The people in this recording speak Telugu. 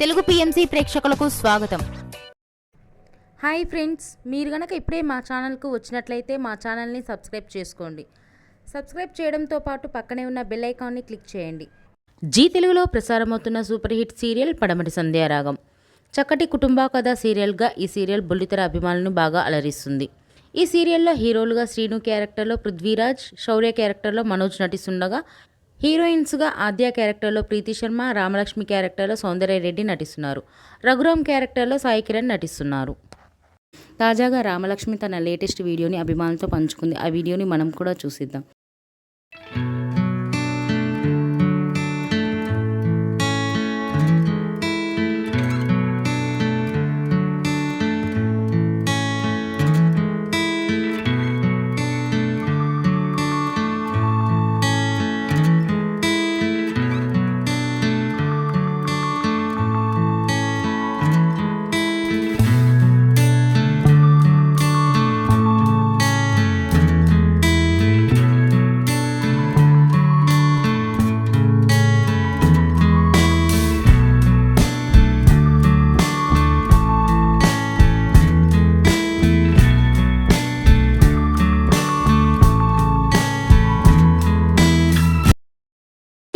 తెలుగు పిఎంసి ప్రేక్షకులకు స్వాగతం. హాయ్ ఫ్రెండ్స్ మీరు గనక ఇప్పుడే మా ఛానల్కు వచ్చినట్లయితే మా ఛానల్ని సబ్స్క్రైబ్ చేసుకోండి. సబ్స్క్రైబ్ చేయడంతో పాటు పక్కనే ఉన్న బెల్ ఐకాన్ని క్లిక్ చేయండి. జీ తెలుగులో ప్రసారమవుతున్న సూపర్ హిట్ సీరియల్ పడమటి సంధ్యారాగం చక్కటి కుటుంబ కథ సీరియల్గా ఈ సీరియల్ బుల్లితెర అభిమానులను బాగా అలరిస్తుంది. ఈ సీరియల్లో హీరోలుగా శ్రీను క్యారెక్టర్లో పృథ్వీరాజ్ శౌర్య క్యారెక్టర్లో మనోజ్ నటిస్తుండగా హీరోయిన్స్గా ఆద్య క్యారెక్టర్లో ప్రీతి శర్మ రామలక్ష్మి క్యారెక్టర్లో సౌందర్య రెడ్డి నటిస్తున్నారు. రఘురామ్ క్యారెక్టర్లో సాయి కిరణ్ నటిస్తున్నారు. తాజాగా రామలక్ష్మి తన లేటెస్ట్ వీడియోని అభిమానులతో పంచుకుంది. ఆ వీడియోని మనం కూడా చూసిద్దాం.